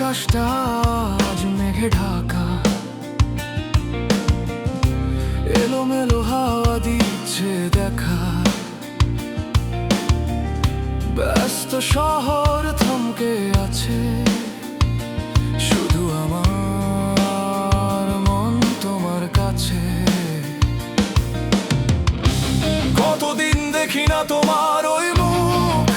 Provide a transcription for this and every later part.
আকাশটা আজ মেঘে ঢাকা এলোমেলো হাওয়া দিচ্ছে দেখা। ব্যস্ত শহর থমকে আছে। শুধু আমার মন তোমার কাছে। কতদিন দেখি না তোমার ওই মুখ।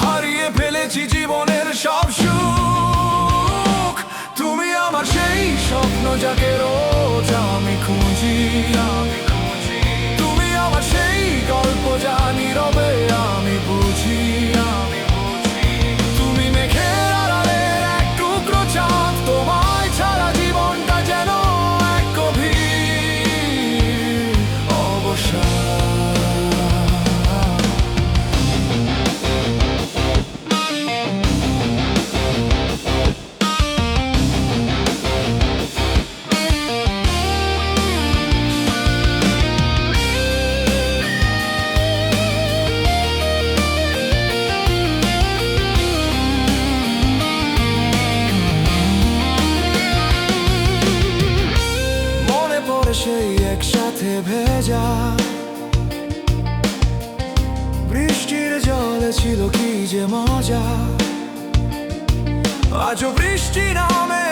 হারিয়ে ফেলেছি জীবনের সব সুখ। তুমি আমার সেই স্বপ্ন যাকে রোজ আমি খুঁজি আমি খুঁজি ভেজা বৃষ্টির জলে ছিল কি যে মজা। আজও বৃষ্টি নামে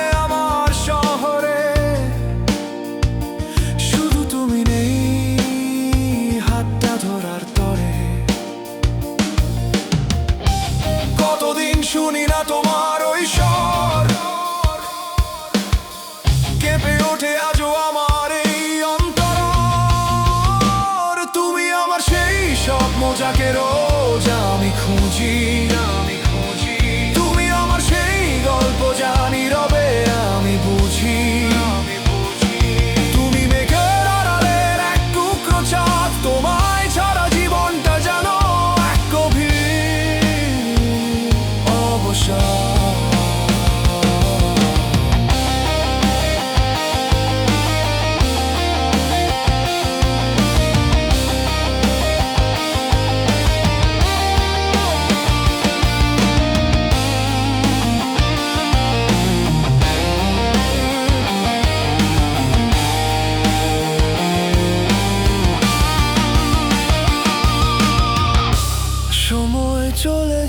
যাকে রোজ আমি খুঁজি।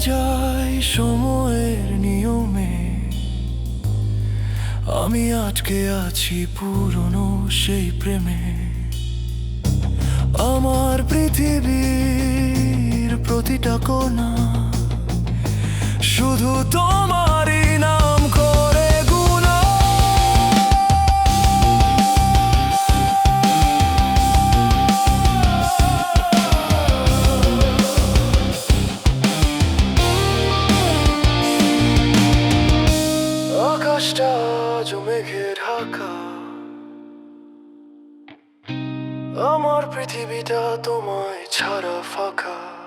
যায় সময়ের নিয়মে। আমি আটকে আছি পুরনো সেই প্রেমে। আমার পৃথিবীর প্রতিটা কোনা শুধু তোমারই আকাশটা জমেঘে ঢাকা। আমার পৃথিবীটা তোমায় ছাড়া ফাঁকা।